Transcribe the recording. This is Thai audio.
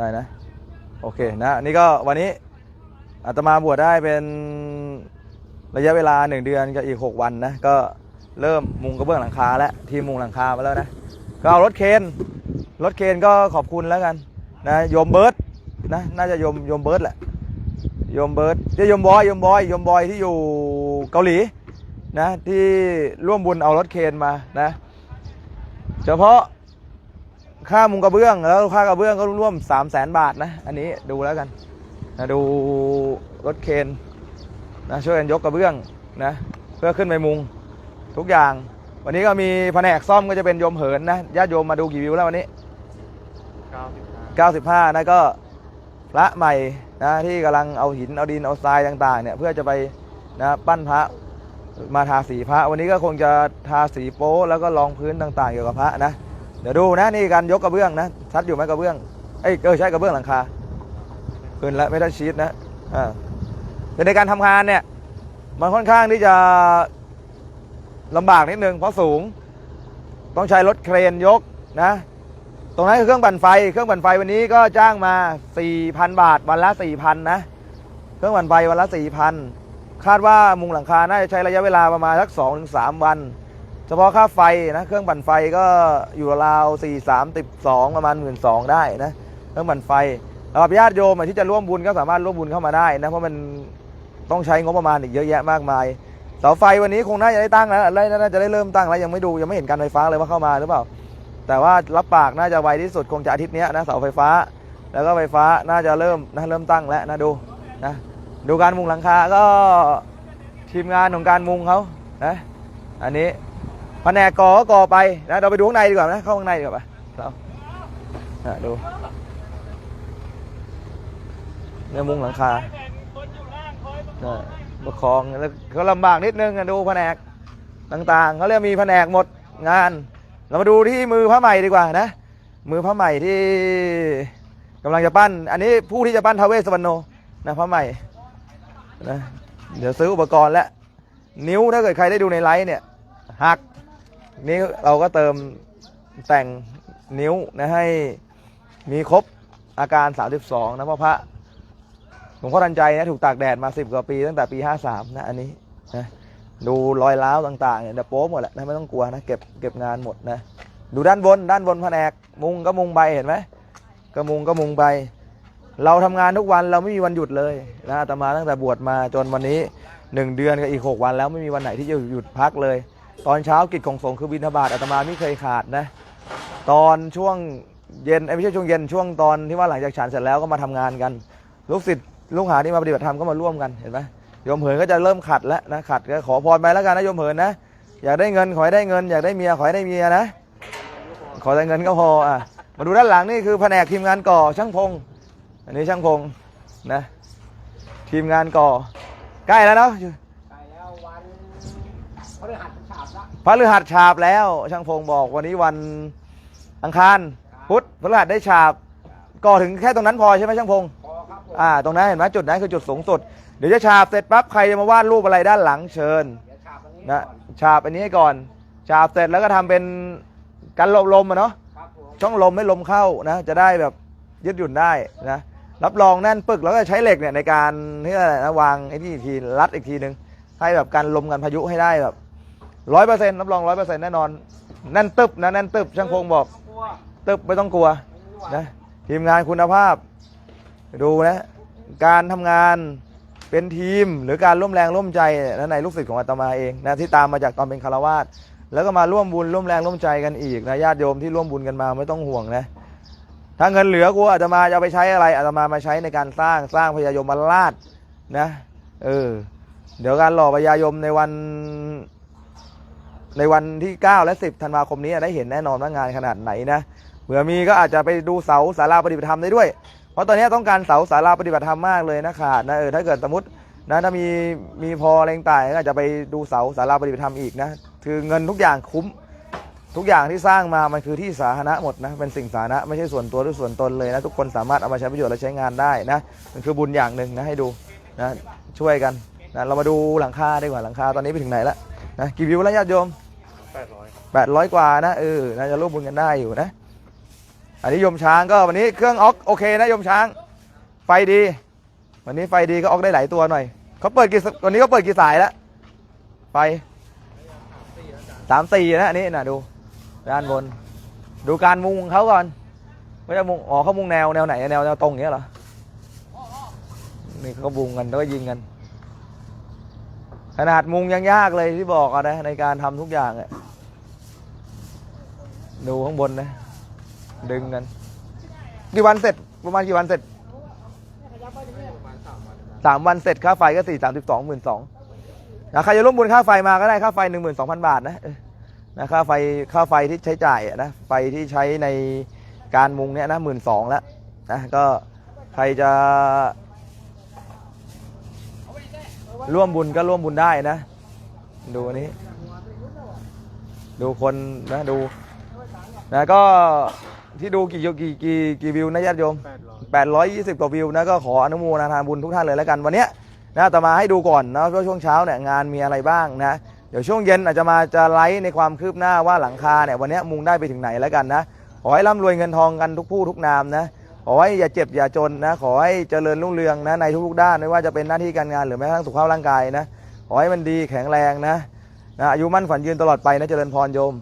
ได้นะ โอเคนะนี่ก็วันนี้อาตมาบวชได้เป็นระยะเวลาหนึ่งเดือนกับอีกหกวันนะ ก็เริ่มมุงกระเบื้องหลังคาแล้วทีมมุงหลังคามาแล้วนะ ก็เอารถเคนรถเคนก็ขอบคุณแล้วกันนะโยมเบิร์ตนะน่าจะโยมโยมเบิร์ตแหละโยมเบิร์ตจะโยมบอยโยมบอยโยมบอยที่อยู่เกาหลีนะที่ร่วมบุญเอารถเคนมานะ เฉพาะ ค่ามุงกระเบื้องแล้วค่ากระเบื้องก็ร่วม3 0 0แสนบาทนะ อันนี้ดูแล้วกันนะดูรถเคนนะช่วยกันยกกระเบื้องนะเพื่อขึ้นไปมุงทุกอย่าง วันนี้ก็มีแผนกซ่อมก็จะเป็นโยมเหินนะญาติโยมมาดูกี่วิวแล้ววันนี้ 95 นะก็พระใหม่นะที่กำลังเอาหินเอาดินเอาทรายต่างๆเนี่ยเพื่อจะไปนะปั้นพระมาทาสีพระ วันนี้ก็คงจะทาสีโป๊แล้วก็รองพื้นต่างๆเกี่ยวกับพระนะ เดี๋ยวดูนะนี่การยกกระเบื้องนะชัดอยู่ไหมกระเบื้องเอ้ยเออใช่กระเบื้องหลังคาขึ้นแล้วไม่ได้ชีตนะอ่าแต่ในการทำงานเนี่ยมันค่อนข้างที่จะลำบากนิดนึงเพราะสูง ต้องใช้รถเครนยกนะ ตรงนั้นคือเครื่องปั่นไฟ เครื่องปั่นไฟวันนี้ก็จ้างมา 4,000 บาทวันละ 4,000 นะ เครื่องปั่นไฟวันละ 4,000 คาดว่ามุงหลังคาน่าจะใช้ระยะเวลาประมาณสัก2-3 วัน เฉพาะค่าไฟนะเครื่องปั่นไฟก็อยู่ราวสี่สามติบสองประมาณหมื่นสองได้นะเครื่องปั่นไฟสำหรับญาติโยมที่จะร่วมบุญก็สามารถร่วมบุญเข้ามาได้นะเพราะมันต้องใช้งบประมาณอีกเยอะแยะมากมายเสาไฟวันนี้คงน่าจะได้ตั้งแล้วน่าจะได้เริ่มตั้งแล้วยังไม่ดูยังไม่เห็นการไฟฟ้าเลยว่าเข้ามาหรือเปล่า แต่ว่ารับปากน่าจะไวที่สุดคงจะอาทิตย์นี้นะเสาไฟฟ้า แล้วก็ไฟฟ้าน่าจะเริ่มนะเริ่มตั้งแล้วนะดูนะดูการมุงหลังคาก็ทีมงานของการมุงเขานะอันนี้ แผนกก่อก็ก่อไปนะเราไปดูข้างในดีกว่านะเข้าข้างในดีกว่าปเราดูเนี่ยมุงหลังคาอะประคองแล้วเขาลำบากนิดนึงอะดูแผนกต่างๆเขาเรียกมีแผนกหมดงาน เรามาดูที่มือพระใหม่ดีกว่านะ มือพระใหม่ที่กำลังจะปั้น อันนี้ผู้ที่จะปั้นทาเวสสวรรณโนนะพระใหม่นะเดี๋ยวซื้ออุปกรณ์แล้วนิ้วถ้าเกิดใครได้ดูในไลฟ์เนี่ยหัก นี่เราก็เติมแต่งนิ้วนะให้มีครบอาการ 32 นะพราะพระหลวงพ่อทันใจนะถูกตากแดดมา 10 กว่าปีตั้งแต่ปี 53 นะอันนี้นะดูรอยร้าวต่างๆเนี่ยเดี๋ยวโป๊หมดแหละนะไม่ต้องกลัวนะเก็บเก็บงานหมดนะดูด้านบนด้านบนแผนกมุงก็มุงใบเห็นไหมก็มุงก็มุงใบ เราทำงานทุกวันเราไม่มีวันหยุดเลยนะอาตมาตั้งแต่บวชมาจนวันนี้ 1 เดือนกับอีก 6 วันแล้วไม่มีวันไหนที่จะหยุดพักเลย ตอนเช้ากิจของสงฆ์คือบิณฑบาตอาตมาไม่เคยขาดนะ ตอนช่วงเย็นไม่ใช่ช่วงเย็นช่วงตอนที่ว่าหลังจากฉันเสร็จแล้วก็มาทำงานกัน ลูกศิษย์ลูกหาที่มาปฏิบัติธรรมก็มาร่วมกันเห็นไหมโยมเหินก็จะเริ่มขัดแล้วนะขัดก็ขอพรไปแล้วกันนะโยมเหินนะอยากได้เงินขอให้ได้เงิน อยากได้เมียขอให้ได้เมียนะ ขอได้เงินก็พออะมาดูด้านหลังนี่คือแผนกทีมงานก่อช่างพงอันนี้ช่างพงนะ ทีมงานก่อใกล้แล้วเนาะไปแล้ววันพฤหัส พระฤหัสฉาบแล้ว ช่างพงบอกวันนี้วันอังคารพุธพฤหัสได้ฉาบก่อถึงแค่ตรงนั้นพอใช่ไหมช่างพงพอครับผมอ่าตรงนั้นเห็นไหมจุดนั้นคือจุดสูงสุด เดี๋ยวจะฉาบเสร็จปั๊บใครจะมาวาดรูปอะไรด้านหลังเชิญเดี๋ยวฉาบอันนี้นะก่อนฉาบอันนี้ให้ก่อนฉาบเสร็จแล้วก็ทำเป็นกันลมลมอะเนาะ ครับผมช่องลมไม่ลมเข้านะจะได้แบบยืดหยุ่นได้นะรับรองแน่นปึกแล้วก็ใช้เหล็กเนี่ยในการที่อะไรนะวางไอ้นี่อีกทีรัดอีกทีหนึ่งให้แบบกันลมกันพายุให้ได้แบบ ร้อยเปอร์เซ็นต์รับรองร้อยเปอร์เซ็นต์แน่นอนแน่นตึบนะแน่นตึบช่างพงบอกตึบไม่ต้องกลัวนะทีมงานคุณภาพ ดูนะ การทำงานเป็นทีมหรือการร่วมแรงร่วมใจนะในลูกศิษย์ของอาตมาเองนะที่ตามมาจากตอนเป็นคารวาสแล้วก็มาร่วมบุญร่วมแรงร่วมใจกันอีกนะญาติโยมที่ร่วมบุญกันมาไม่ต้องห่วงนะถ้าเงินเหลือกูอาตมาจะเอาไปใช้อะไรอาตมามาใช้ในการสร้างสร้างพญายมรรลาดนะ เออ เดี๋ยวการหล่อพญายมในวัน ในวันที่ 9 และ 10 ธันวาคมนี้ได้เห็นแน่นอนว่างานขนาดไหนนะเผื่อมีก็อาจจะไปดูเสาศาลาปฏิบัติธรรมได้ด้วย เพราะตอนนี้ต้องการเสาศาลาปฏิบัติธรรมมากเลยนะขาดนะเออถ้าเกิดสมมตินะถ้ามีมีพอแรงต่างก็อาจจะไปดูเสาศาลาปฏิบัติธรรมอีกนะคือเงินทุกอย่างคุ้ม ทุกอย่างที่สร้างมามันคือที่สาธารณะหมดนะเป็นสิ่งสาธารณะไม่ใช่ส่วนตัวหรือส่วนตนเลยนะทุกคนสามารถเอามาใช้ประโยชน์และใช้งานได้นะมันคือบุญอย่างหนึ่งนะให้ดูนะช่วยกันนะเรามาดูหลังคาดีกว่าหลังคาตอนนี้ไปถึงไหนแล้วนะกี่วิวแล้วญาติโยม แปดร้อยกว่านะเออน่าจะร่วมบุญกันได้อยู่นะ อันนี้ยมช้างก็วันนี้เครื่องออกโอเคนะยมช้าง ไฟดี วันนี้ไฟดีก็ออกได้หลายตัวหน่อยเขาเปิดกี่วันนี้เขาเปิดกี่สายแล้วไฟสามสี่นะอันนี้นะดูด้านบน ดูการมุงของเขาก่อนไม่ใช่มุงอ๋อเขามุงแนวแนวไหนแนวแนวตรงอย่างเงี้ยเหรอนี่เขามุงกันแล้วก็ยิงกัน ขนาดมุงยังยากเลยที่บอกอะนะในการทำทุกอย่างอะ ดูข้างบนนะ ดึงกัน กี่วันเสร็จ ประมาณกี่วันเสร็จสามวันเสร็จค่าไฟก็สี่สามสิบสองหมื่นสองนะใครจะร่วมบุญค่าไฟมาก็ได้ค่าไฟหนึ่งหมื่นสองพันบาทนะนะค่าไฟค่าไฟที่ใช้จ่ายนะไฟที่ใช้ในการมุงเนี่ยนะหมื่นสองแล้วนะก็ใครจะร่วมบุญก็ร่วมบุญได้นะ ดูอันนี้ ดูคนนะดู นะก็ที่ดูกี่กี่กี่กี่วิวนะญาติโยม 820 กว่าวิวนะก็ขออนุโมทนาทานบุญทุกท่านเลยแล้วกันวันนี้นะแต่มาให้ดูก่อนนะว่าช่วงเช้าเนี่ยงานมีอะไรบ้างนะเดี๋ยวช่วงเย็นอาจจะมาจะไลฟ์ในความคืบหน้าว่าหลังคาเนี่ยวันนี้มุงได้ไปถึงไหนแล้วกันนะขอให้ร่ำรวยเงินทองกันทุกผู้ทุกนามนะขอให้อย่าเจ็บอย่าจนนะขอให้เจริญรุ่งเรืองนะในทุกๆด้านไม่ว่าจะเป็นหน้าที่การงานหรือแม้กระทั่งสุขภาพร่างกายนะขอให้มันดีแข็งแรงนะนะอายุมั่นฝันยืนตลอดไปนะเจริญพรโยม